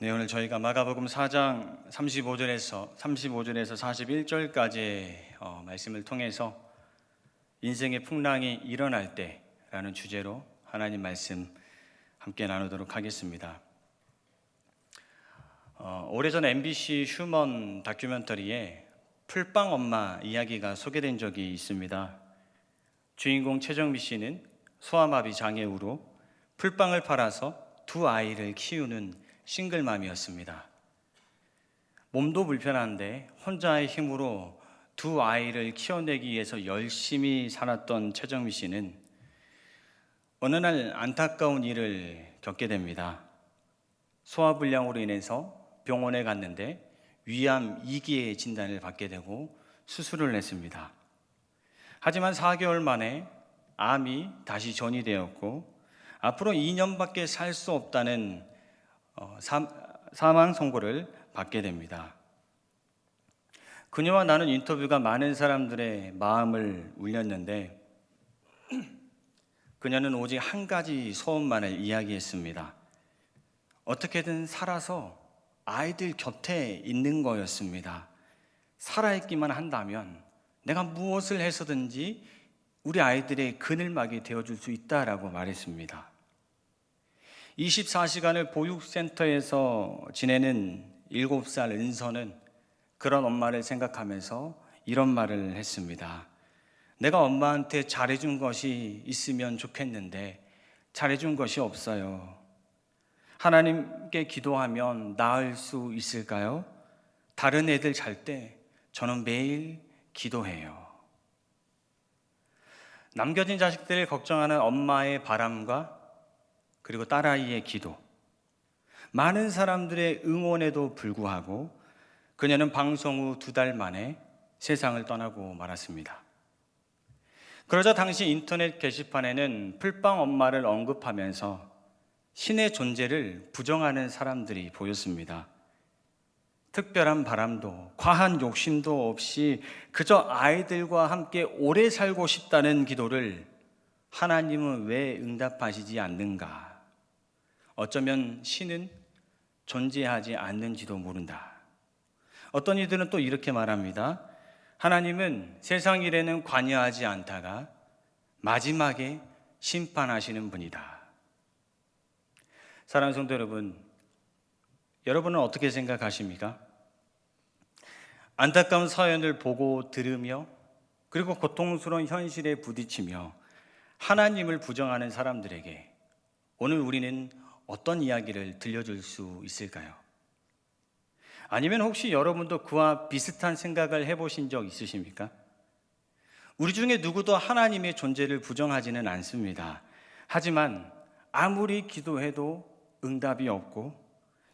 네, 오늘 저희가 마가복음 4장 35절에서 35절에서 41절까지 어, 말씀을 통해서 인생의 풍랑이 일어날 때라는 주제로 하나님 말씀 함께 나누도록 하겠습니다. 어, 오래전 MBC 휴먼 다큐멘터리에 풀빵 엄마 이야기가 소개된 적이 있습니다. 주인공 최정미 씨는 소아마비 장애우로 풀빵을 팔아서 두 아이를 키우는 싱글맘이었습니다. 몸도 불편한데 혼자의 힘으로 두 아이를 키워내기 위해서 열심히 살았던 최정미 씨는 어느 날 안타까운 일을 겪게 됩니다. 소화불량으로 인해서 병원에 갔는데 위암 2기의 진단을 받게 되고 수술을 했습니다. 하지만 4개월 만에 암이 다시 전이 되었고 앞으로 2년밖에 살 수 없다는 어, 사, 사망 선고를 받게 됩니다. 그녀와 나눈 인터뷰가 많은 사람들의 마음을 울렸는데 그녀는 오직 한 가지 소원만을 이야기했습니다. 어떻게든 살아서 아이들 곁에 있는 거였습니다. 살아있기만 한다면 내가 무엇을 해서든지 우리 아이들의 그늘막이 되어줄 수 있다라고 말했습니다. 24시간을 보육센터에서 지내는 7살 은서는 그런 엄마를 생각하면서 이런 말을 했습니다. 내가 엄마한테 잘해준 것이 있으면 좋겠는데 잘해준 것이 없어요. 하나님께 기도하면 나을 수 있을까요? 다른 애들 잘 때 저는 매일 기도해요. 남겨진 자식들을 걱정하는 엄마의 바람과 그리고 딸아이의 기도. 많은 사람들의 응원에도 불구하고 그녀는 방송 후 두 달 만에 세상을 떠나고 말았습니다. 그러자 당시 인터넷 게시판에는 풀빵 엄마를 언급하면서 신의 존재를 부정하는 사람들이 보였습니다. 특별한 바람도 과한 욕심도 없이 그저 아이들과 함께 오래 살고 싶다는 기도를 하나님은 왜 응답하시지 않는가? 어쩌면 신은 존재하지 않는지도 모른다. 어떤 이들은 또 이렇게 말합니다. 하나님은 세상 일에는 관여하지 않다가 마지막에 심판하시는 분이다. 사랑하는 성도 여러분, 여러분은 어떻게 생각하십니까? 안타까운 사연을 보고 들으며 그리고 고통스러운 현실에 부딪히며 하나님을 부정하는 사람들에게 오늘 우리는 어떤 이야기를 들려줄 수 있을까요? 아니면 혹시 여러분도 그와 비슷한 생각을 해보신 적 있으십니까? 우리 중에 누구도 하나님의 존재를 부정하지는 않습니다. 하지만 아무리 기도해도 응답이 없고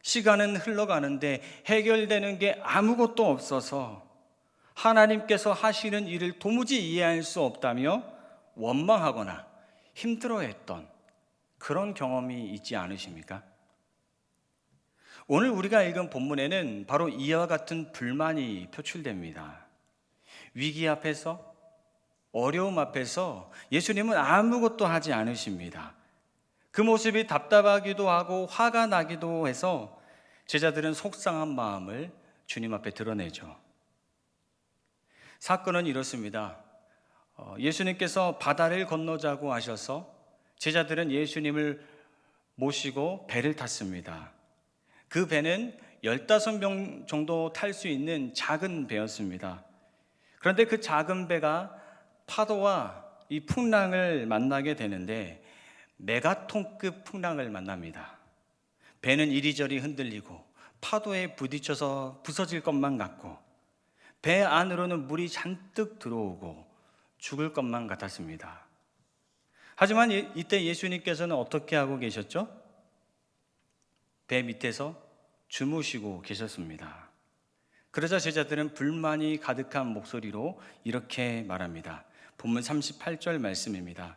시간은 흘러가는데 해결되는 게 아무것도 없어서 하나님께서 하시는 일을 도무지 이해할 수 없다며 원망하거나 힘들어했던 그런 경험이 있지 않으십니까? 오늘 우리가 읽은 본문에는 바로 이와 같은 불만이 표출됩니다. 위기 앞에서 어려움 앞에서 예수님은 아무것도 하지 않으십니다. 그 모습이 답답하기도 하고 화가 나기도 해서 제자들은 속상한 마음을 주님 앞에 드러내죠. 사건은 이렇습니다. 어, 예수님께서 바다를 건너자고 하셔서 제자들은 예수님을 모시고 배를 탔습니다. 그 배는 15명 정도 탈 수 있는 작은 배였습니다. 그런데 그 작은 배가 파도와 이 풍랑을 만나게 되는데 메가톤급 풍랑을 만납니다. 배는 이리저리 흔들리고 파도에 부딪혀서 부서질 것만 같고 배 안으로는 물이 잔뜩 들어오고 죽을 것만 같았습니다. 하지만 이때 예수님께서는 어떻게 하고 계셨죠? 배 밑에서 주무시고 계셨습니다. 그러자 제자들은 불만이 가득한 목소리로 이렇게 말합니다. 본문 38절 말씀입니다.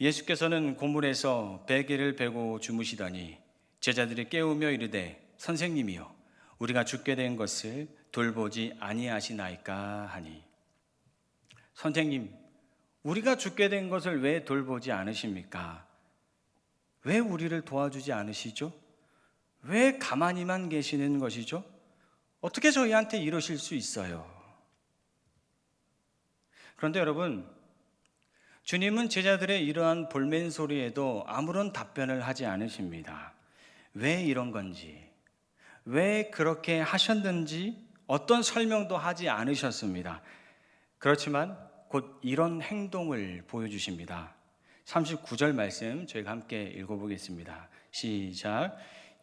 예수께서는 고물에서 베개를 베고 주무시더니 제자들이 깨우며 이르되 선생님이여 우리가 죽게 된 것을 돌보지 아니하시나이까 하니 선생님 우리가 죽게 된 것을 왜 돌보지 않으십니까? 왜 우리를 도와주지 않으시죠? 왜 가만히만 계시는 것이죠? 어떻게 저희한테 이러실 수 있어요? 그런데 여러분, 주님은 제자들의 이러한 볼멘 소리에도 아무런 답변을 하지 않으십니다. 왜 이런 건지, 왜 그렇게 하셨는지 어떤 설명도 하지 않으셨습니다. 그렇지만 곧 이런 행동을 보여주십니다. 39절 말씀 저희가 함께 읽어보겠습니다. 시작.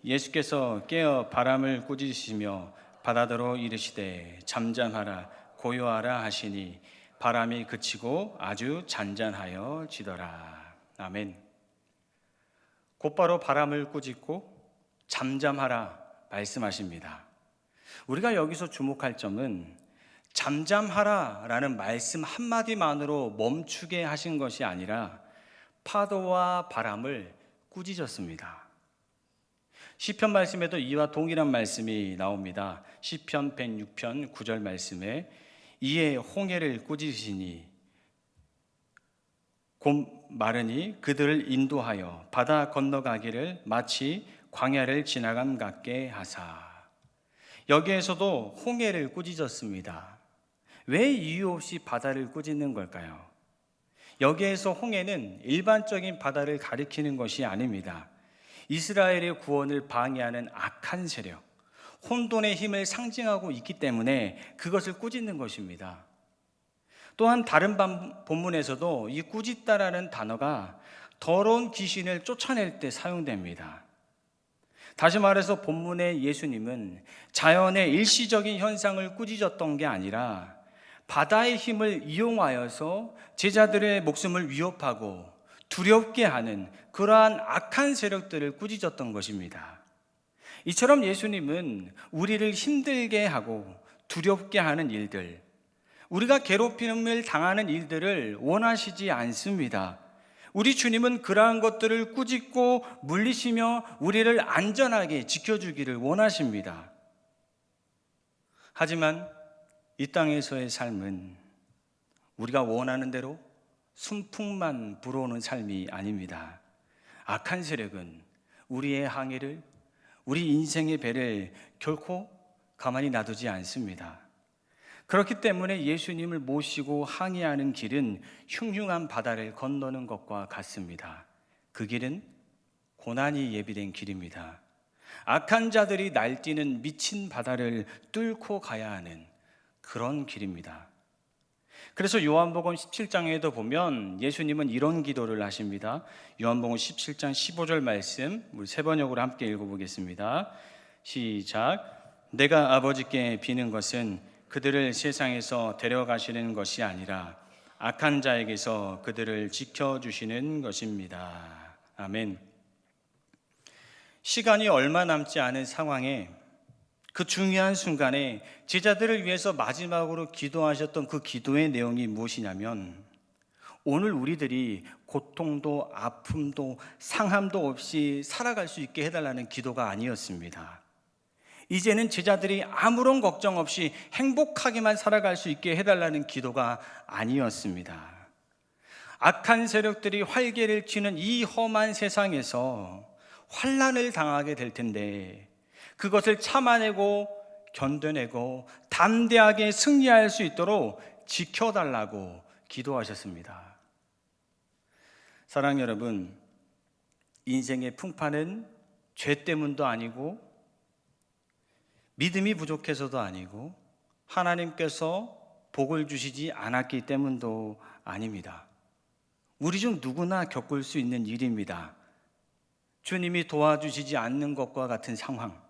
예수께서 깨어 바람을 꾸짖으시며 바다더러 이르시되 잠잠하라 고요하라 하시니 바람이 그치고 아주 잔잔하여 지더라. 아멘. 곧바로 바람을 꾸짖고 잠잠하라 말씀하십니다. 우리가 여기서 주목할 점은 잠잠하라 라는 말씀 한마디만으로 멈추게 하신 것이 아니라 파도와 바람을 꾸짖었습니다. 시편 말씀에도 이와 동일한 말씀이 나옵니다. 시편 106편 9절 말씀에 이에 홍해를 꾸짖으시니 곧 마르니 그들을 인도하여 바다 건너가기를 마치 광야를 지나감 같게 하사 여기에서도 홍해를 꾸짖었습니다. 왜 이유 없이 바다를 꾸짖는 걸까요? 여기에서 홍해는 일반적인 바다를 가리키는 것이 아닙니다. 이스라엘의 구원을 방해하는 악한 세력, 혼돈의 힘을 상징하고 있기 때문에 그것을 꾸짖는 것입니다. 또한 다른 본문에서도 이 꾸짖다라는 단어가 더러운 귀신을 쫓아낼 때 사용됩니다. 다시 말해서 본문의 예수님은 자연의 일시적인 현상을 꾸짖었던 게 아니라 바다의 힘을 이용하여서 제자들의 목숨을 위협하고 두렵게 하는 그러한 악한 세력들을 꾸짖었던 것입니다. 이처럼 예수님은 우리를 힘들게 하고 두렵게 하는 일들, 우리가 괴롭힘을 당하는 일들을 원하시지 않습니다. 우리 주님은 그러한 것들을 꾸짖고 물리시며 우리를 안전하게 지켜주기를 원하십니다. 하지만 이 땅에서의 삶은 우리가 원하는 대로 순풍만 불어오는 삶이 아닙니다. 악한 세력은 우리의 항해를, 우리 인생의 배를 결코 가만히 놔두지 않습니다. 그렇기 때문에 예수님을 모시고 항해하는 길은 흉흉한 바다를 건너는 것과 같습니다. 그 길은 고난이 예비된 길입니다. 악한 자들이 날뛰는 미친 바다를 뚫고 가야 하는 그런 길입니다. 그래서 요한복음 17장에도 보면 예수님은 이런 기도를 하십니다. 요한복음 17장 15절 말씀 우리 세 번역으로 함께 읽어보겠습니다. 시작. 내가 아버지께 비는 것은 그들을 세상에서 데려가시는 것이 아니라 악한 자에게서 그들을 지켜 주시는 것입니다. 아멘. 시간이 얼마 남지 않은 상황에 그 중요한 순간에 제자들을 위해서 마지막으로 기도하셨던 그 기도의 내용이 무엇이냐면 오늘 우리들이 고통도 아픔도 상함도 없이 살아갈 수 있게 해달라는 기도가 아니었습니다. 이제는 제자들이 아무런 걱정 없이 행복하게만 살아갈 수 있게 해달라는 기도가 아니었습니다. 악한 세력들이 활개를 치는 이 험한 세상에서 환란을 당하게 될 텐데 그것을 참아내고 견뎌내고 담대하게 승리할 수 있도록 지켜달라고 기도하셨습니다. 사랑 여러분, 인생의 풍파는 죄 때문도 아니고 믿음이 부족해서도 아니고 하나님께서 복을 주시지 않았기 때문도 아닙니다. 우리 중 누구나 겪을 수 있는 일입니다. 주님이 도와주시지 않는 것과 같은 상황,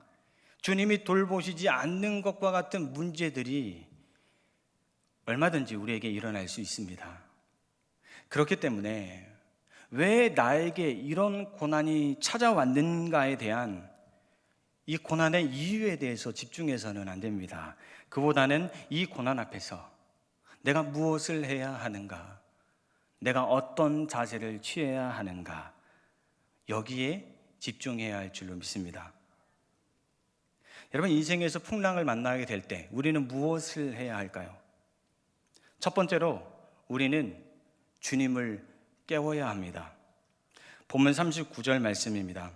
주님이 돌보시지 않는 것과 같은 문제들이 얼마든지 우리에게 일어날 수 있습니다. 그렇기 때문에 왜 나에게 이런 고난이 찾아왔는가에 대한 이 고난의 이유에 대해서 집중해서는 안 됩니다. 그보다는 이 고난 앞에서 내가 무엇을 해야 하는가? 내가 어떤 자세를 취해야 하는가? 여기에 집중해야 할 줄로 믿습니다. 여러분 인생에서 풍랑을 만나게 될 때 우리는 무엇을 해야 할까요? 첫 번째로 우리는 주님을 깨워야 합니다. 본문 39절 말씀입니다.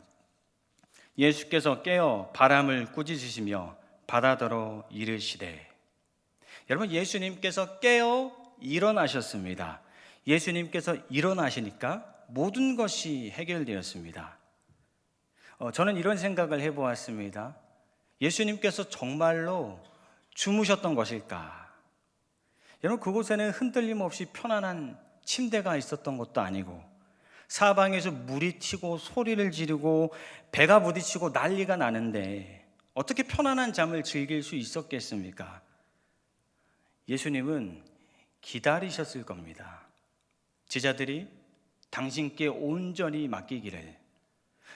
예수께서 깨어 바람을 꾸짖으시며 바다더러 이르시되 여러분 예수님께서 깨어 일어나셨습니다. 예수님께서 일어나시니까 모든 것이 해결되었습니다. 어, 저는 이런 생각을 해보았습니다. 예수님께서 정말로 주무셨던 것일까? 여러분 그곳에는 흔들림 없이 편안한 침대가 있었던 것도 아니고 사방에서 물이 튀고 소리를 지르고 배가 부딪히고 난리가 나는데 어떻게 편안한 잠을 즐길 수 있었겠습니까? 예수님은 기다리셨을 겁니다. 제자들이 당신께 온전히 맡기기를,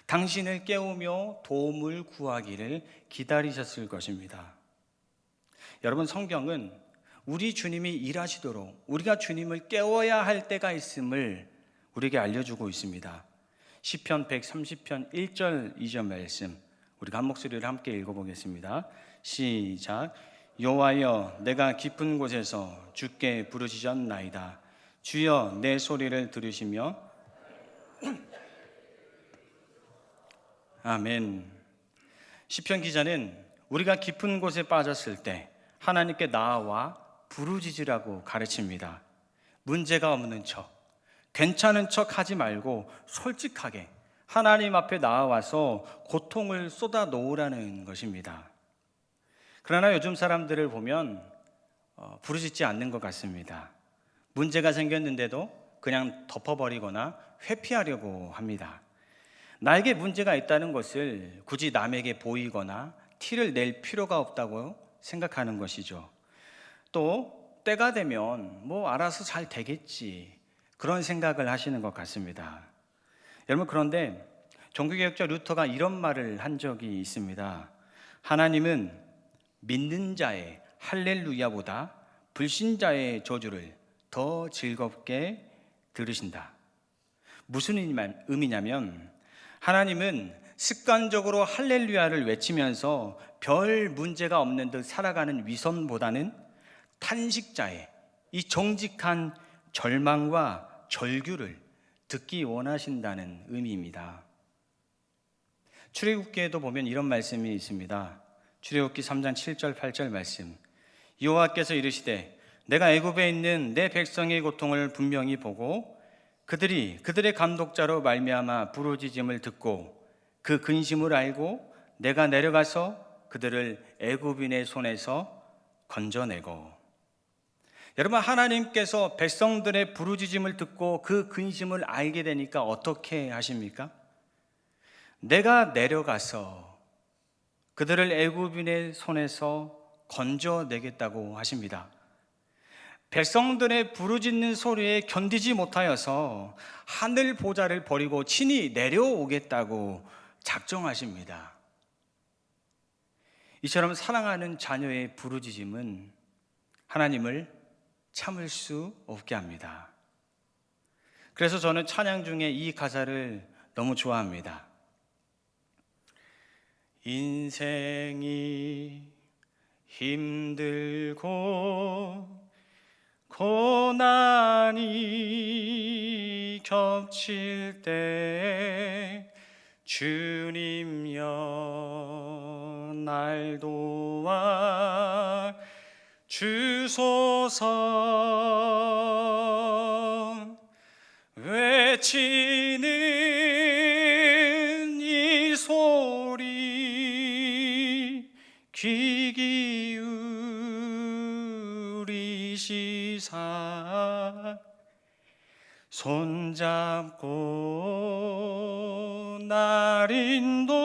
당신을 깨우며 도움을 구하기를 기다리셨을 것입니다. 여러분, 성경은 우리 주님이 일하시도록 우리가 주님을 깨워야 할 때가 있음을 우리에게 알려주고 있습니다. 시편 130편 1절 2절 말씀 우리가 한 목소리를 함께 읽어보겠습니다. 시작. 여호와여, 내가 깊은 곳에서 주께 부르짖었나이다. 주여, 내 소리를 들으시며 아멘. 시편 기자는 우리가 깊은 곳에 빠졌을 때 하나님께 나와 부르짖으라고 가르칩니다. 문제가 없는 척, 괜찮은 척 하지 말고 솔직하게 하나님 앞에 나와서 고통을 쏟아 놓으라는 것입니다. 그러나 요즘 사람들을 보면 어, 부르짖지 않는 것 같습니다. 문제가 생겼는데도 그냥 덮어버리거나 회피하려고 합니다. 나에게 문제가 있다는 것을 굳이 남에게 보이거나 티를 낼 필요가 없다고 생각하는 것이죠. 또 때가 되면 뭐 알아서 잘 되겠지 그런 생각을 하시는 것 같습니다. 여러분 그런데 종교개혁자 루터가 이런 말을 한 적이 있습니다. 하나님은 믿는 자의 할렐루야보다 불신자의 저주를 더 즐겁게 들으신다. 무슨 의미냐면 하나님은 습관적으로 할렐루야를 외치면서 별 문제가 없는 듯 살아가는 위선보다는 탄식자의 이 정직한 절망과 절규를 듣기 원하신다는 의미입니다. 출애굽기에도 보면 이런 말씀이 있습니다. 출애굽기 3장 7절 8절 말씀. 여호와께서 이르시되 내가 애굽에 있는 내 백성의 고통을 분명히 보고 그들이 그들의 감독자로 말미암아 부르짖음을 듣고 그 근심을 알고 내가 내려가서 그들을 애굽인의 손에서 건져내고 여러분 하나님께서 백성들의 부르짖음을 듣고 그 근심을 알게 되니까 어떻게 하십니까? 내가 내려가서 그들을 애굽인의 손에서 건져내겠다고 하십니다. 백성들의 부르짖는 소리에 견디지 못하여서 하늘 보좌를 버리고 친히 내려오겠다고 작정하십니다. 이처럼 사랑하는 자녀의 부르짖음은 하나님을 참을 수 없게 합니다. 그래서 저는 찬양 중에 이 가사를 너무 좋아합니다. 인생이 힘들고 고난이 겹칠 때 주님여 날 도와 주소서 외치 손잡고 날 인도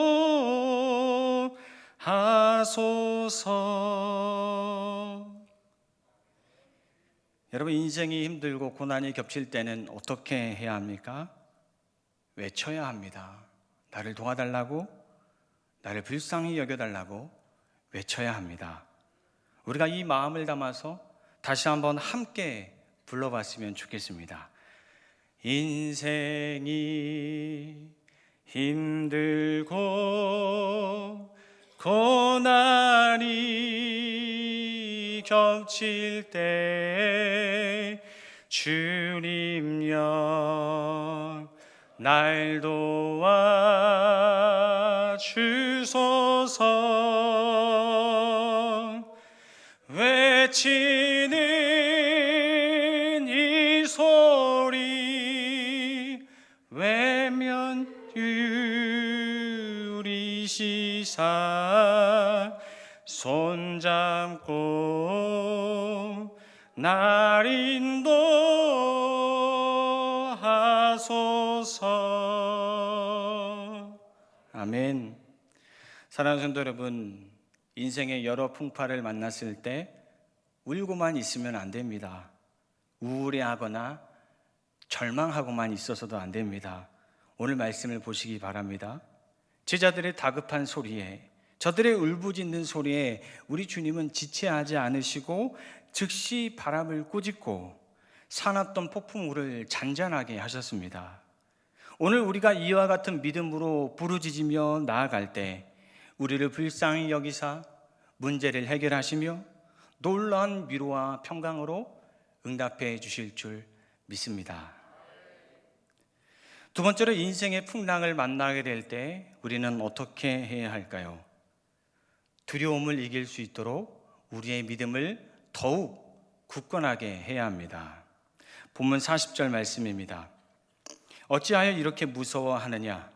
하소서 여러분 인생이 힘들고 고난이 겹칠 때는 어떻게 해야 합니까? 외쳐야 합니다. 나를 도와달라고, 나를 불쌍히 여겨달라고 외쳐야 합니다. 우리가 이 마음을 담아서 다시 한번 함께 불러봤으면 좋겠습니다. 인생이 힘들고 고난이 겹칠 때 주님여 날 도와 주 주소서. 외치 날 인도하소서. 아멘. 사랑하는 성도 여러분 인생의 여러 풍파를 만났을 때 울고만 있으면 안 됩니다. 우울해하거나 절망하고만 있어서도 안 됩니다. 오늘 말씀을 보시기 바랍니다. 제자들의 다급한 소리에 저들의 울부짖는 소리에 우리 주님은 지체하지 않으시고 즉시 바람을 꾸짖고 사납던 폭풍우를 잔잔하게 하셨습니다. 오늘 우리가 이와 같은 믿음으로 부르짖으며 나아갈 때 우리를 불쌍히 여기사 문제를 해결하시며 놀라운 위로와 평강으로 응답해 주실 줄 믿습니다. 두 번째로 인생의 풍랑을 만나게 될 때 우리는 어떻게 해야 할까요? 두려움을 이길 수 있도록 우리의 믿음을 더욱 굳건하게 해야 합니다. 본문 40절 말씀입니다. 어찌하여 이렇게 무서워하느냐?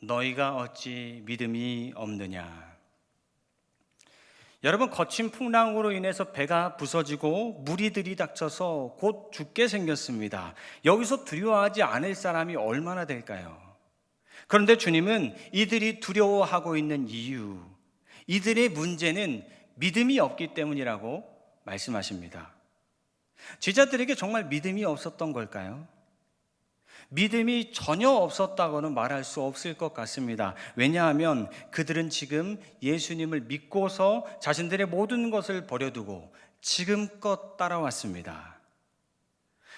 너희가 어찌 믿음이 없느냐? 여러분 거친 풍랑으로 인해서 배가 부서지고 물이 들이닥쳐서 곧 죽게 생겼습니다. 여기서 두려워하지 않을 사람이 얼마나 될까요? 그런데 주님은 이들이 두려워하고 있는 이유, 이들의 문제는 믿음이 없기 때문이라고 말씀하십니다. 제자들에게 정말 믿음이 없었던 걸까요? 믿음이 전혀 없었다고는 말할 수 없을 것 같습니다. 왜냐하면 그들은 지금 예수님을 믿고서 자신들의 모든 것을 버려두고 지금껏 따라왔습니다.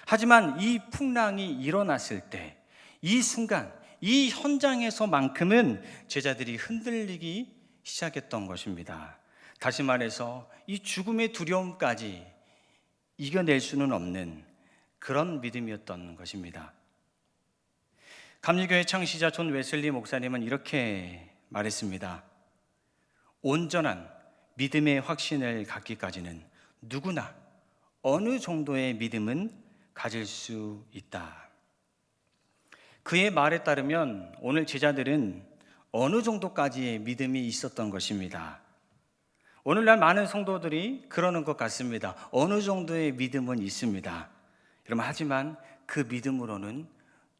하지만 이 풍랑이 일어났을 때, 이 순간, 이 현장에서만큼은 제자들이 흔들리기 시작했던 것입니다. 다시 말해서 이 죽음의 두려움까지 이겨낼 수는 없는 그런 믿음이었던 것입니다. 감리교회 창시자 존 웨슬리 목사님은 이렇게 말했습니다. 온전한 믿음의 확신을 갖기까지는 누구나 어느 정도의 믿음은 가질 수 있다. 그의 말에 따르면 오늘 제자들은 어느 정도까지의 믿음이 있었던 것입니다. 오늘날 많은 성도들이 그러는 것 같습니다. 어느 정도의 믿음은 있습니다. 여러분, 하지만 그 믿음으로는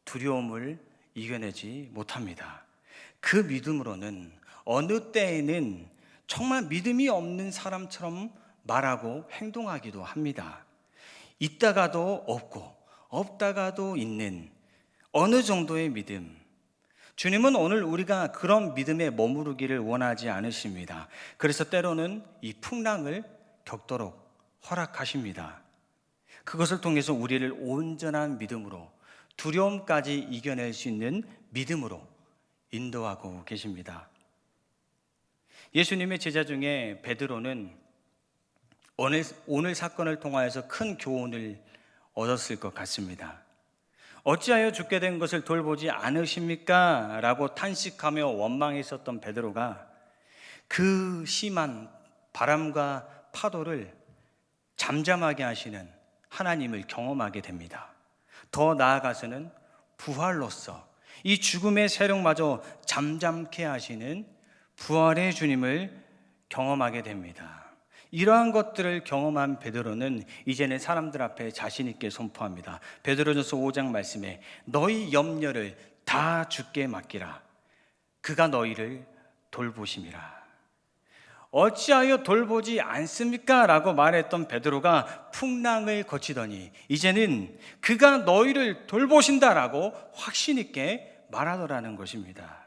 두려움을 이겨내지 못합니다. 그 믿음으로는 어느 때에는 정말 믿음이 없는 사람처럼 말하고 행동하기도 합니다. 있다가도 없고, 없다가도 있는 어느 정도의 믿음. 주님은 오늘 우리가 그런 믿음에 머무르기를 원하지 않으십니다. 그래서 때로는 이 풍랑을 겪도록 허락하십니다. 그것을 통해서 우리를 온전한 믿음으로 두려움까지 이겨낼 수 있는 믿음으로 인도하고 계십니다. 예수님의 제자 중에 베드로는 오늘, 오늘 사건을 통하여서 큰 교훈을 얻었을 것 같습니다. 어찌하여 죽게 된 것을 돌보지 않으십니까? 라고 탄식하며 원망했었던 베드로가 그 심한 바람과 파도를 잠잠하게 하시는 하나님을 경험하게 됩니다. 더 나아가서는 부활로서 이 죽음의 세력마저 잠잠케 하시는 부활의 주님을 경험하게 됩니다. 이러한 것들을 경험한 베드로는 이제는 사람들 앞에 자신 있게 선포합니다. 베드로전서 5장 말씀에 너희 염려를 다 주께 맡기라. 그가 너희를 돌보심이라. 어찌하여 돌보지 않습니까? 라고 말했던 베드로가 풍랑을 거치더니 이제는 그가 너희를 돌보신다라고 확신 있게 말하더라는 것입니다.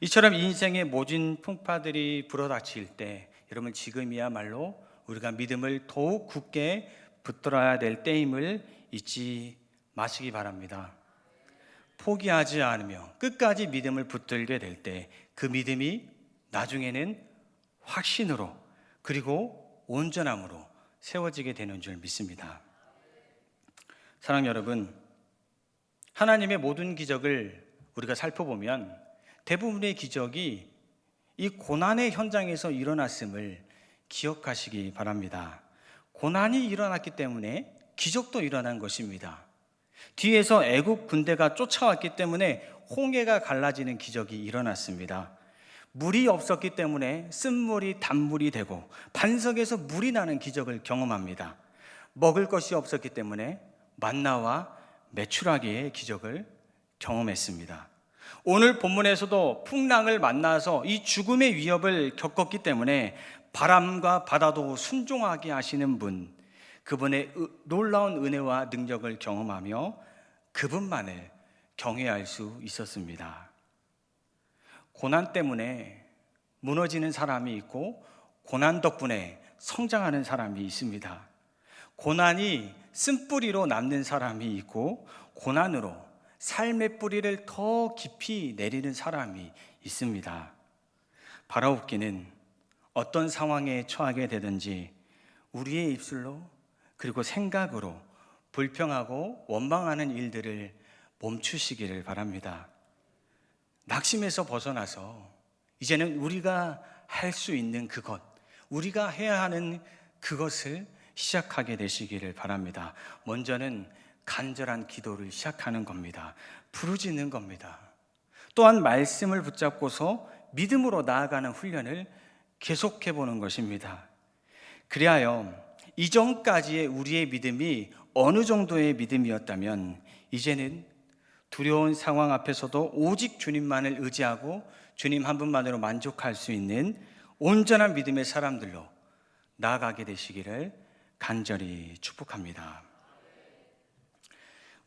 이처럼 인생의 모진 풍파들이 불어닥칠 때 여러분 지금이야말로 우리가 믿음을 더욱 굳게 붙들어야 될 때임을 잊지 마시기 바랍니다. 포기하지 않으며 끝까지 믿음을 붙들게 될 때 그 믿음이 나중에는 확신으로 그리고 온전함으로 세워지게 되는 줄 믿습니다. 사랑 여러분, 하나님의 모든 기적을 우리가 살펴보면 대부분의 기적이 이 고난의 현장에서 일어났음을 기억하시기 바랍니다. 고난이 일어났기 때문에 기적도 일어난 것입니다. 뒤에서 애국 군대가 쫓아왔기 때문에 홍해가 갈라지는 기적이 일어났습니다. 물이 없었기 때문에 쓴물이 단물이 되고 반석에서 물이 나는 기적을 경험합니다. 먹을 것이 없었기 때문에 만나와 메추라기의 기적을 경험했습니다. 오늘 본문에서도 풍랑을 만나서 이 죽음의 위협을 겪었기 때문에 바람과 바다도 순종하게 하시는 분, 그분의 으- 놀라운 은혜와 능력을 경험하며 그분만을 경외할 수 있었습니다. 고난 때문에 무너지는 사람이 있고 고난 덕분에 성장하는 사람이 있습니다. 고난이 쓴뿌리로 남는 사람이 있고 고난으로 삶의 뿌리를 더 깊이 내리는 사람이 있습니다. 바라옵기는 어떤 상황에 처하게 되든지 우리의 입술로 그리고 생각으로 불평하고 원망하는 일들을 멈추시기를 바랍니다. 낙심에서 벗어나서 이제는 우리가 할 수 있는 그것, 우리가 해야 하는 그것을 시작하게 되시기를 바랍니다. 먼저는 간절한 기도를 시작하는 겁니다. 부르짖는 겁니다. 또한 말씀을 붙잡고서 믿음으로 나아가는 훈련을 계속해 보는 것입니다. 그리하여 이전까지의 우리의 믿음이 어느 정도의 믿음이었다면 이제는 두려운 상황 앞에서도 오직 주님만을 의지하고 주님 한 분만으로 만족할 수 있는 온전한 믿음의 사람들로 나아가게 되시기를 간절히 축복합니다.